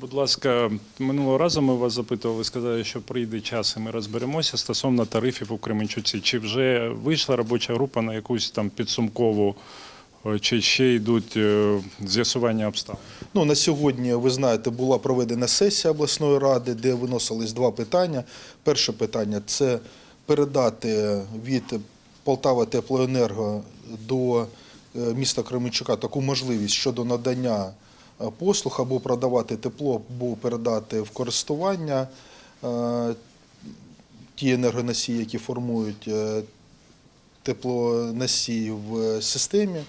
Будь ласка, минулого разу ми вас запитували, сказали, що прийде час і ми розберемося стосовно тарифів у Кременчуці. Чи вже вийшла робоча група на якусь там підсумкову, е, чи ще йдуть е, з'ясування обставин? Ну, на сьогодні, ви знаєте, була проведена сесія обласної ради, де виносились два питання. Перше питання це передати від Полтава Теплоенерго до е, міста Кременчука таку можливість щодо надання послуг або продавати тепло, або передати в користування е, ті енергоносії, які формують е, теплоносії в системі.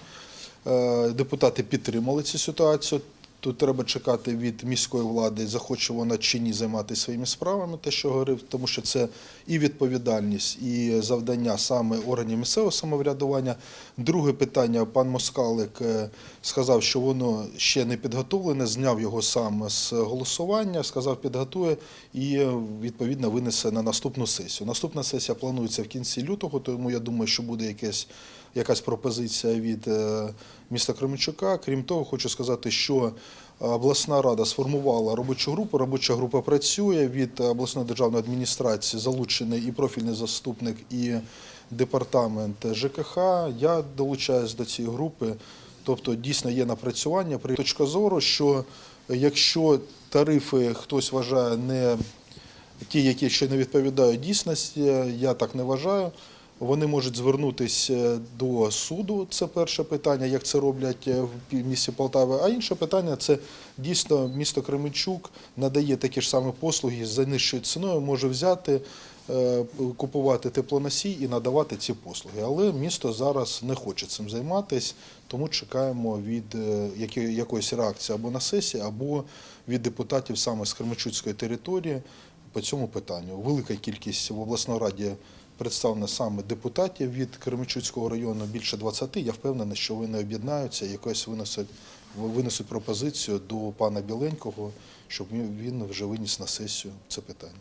Е, Депутати підтримали цю ситуацію. Тут треба чекати від міської влади, захоче вона чи ні займатися своїми справами, те, що говорив, тому що це і відповідальність, і завдання саме органів місцевого самоврядування. Друге питання, пан Москалик е, сказав, що воно ще не підготовлене, зняв його сам з голосування, сказав, підготує і е, відповідно винесе на наступну сесію. Наступна сесія планується в кінці лютого, тому я думаю, що буде якесь якась пропозиція від е, міста Кременчука. Крім того, хочу сказати, що обласна рада сформувала робочу групу. Робоча група працює від обласної державної адміністрації, залучений і профільний заступник, і департамент ЖКХ. Я долучаюсь до цієї групи. Тобто дійсно є напрацювання. При точка зору, що якщо тарифи хтось вважає не ті, які ще не відповідають дійсності, я так не вважаю. Вони можуть звернутися до суду. Це перше питання, як це роблять е, в місті Полтави. А інше питання це дійсно місто Кременчук надає такі ж самі послуги за нижчою ціною, може взяти, е, купувати теплоносій і надавати ці послуги. Але місто зараз не хоче цим займатися, тому чекаємо від е, якоїсь реакції або на сесії, або від депутатів саме з Кременчуцької території по цьому питанню. Велика кількість в обласній раді представлена саме депутатів від Кременчуцького району, більше 20. Я впевнений, що вони об'єднаються, якось винесуть, винесуть пропозицію до пана Біленького, щоб він вже виніс на сесію це питання.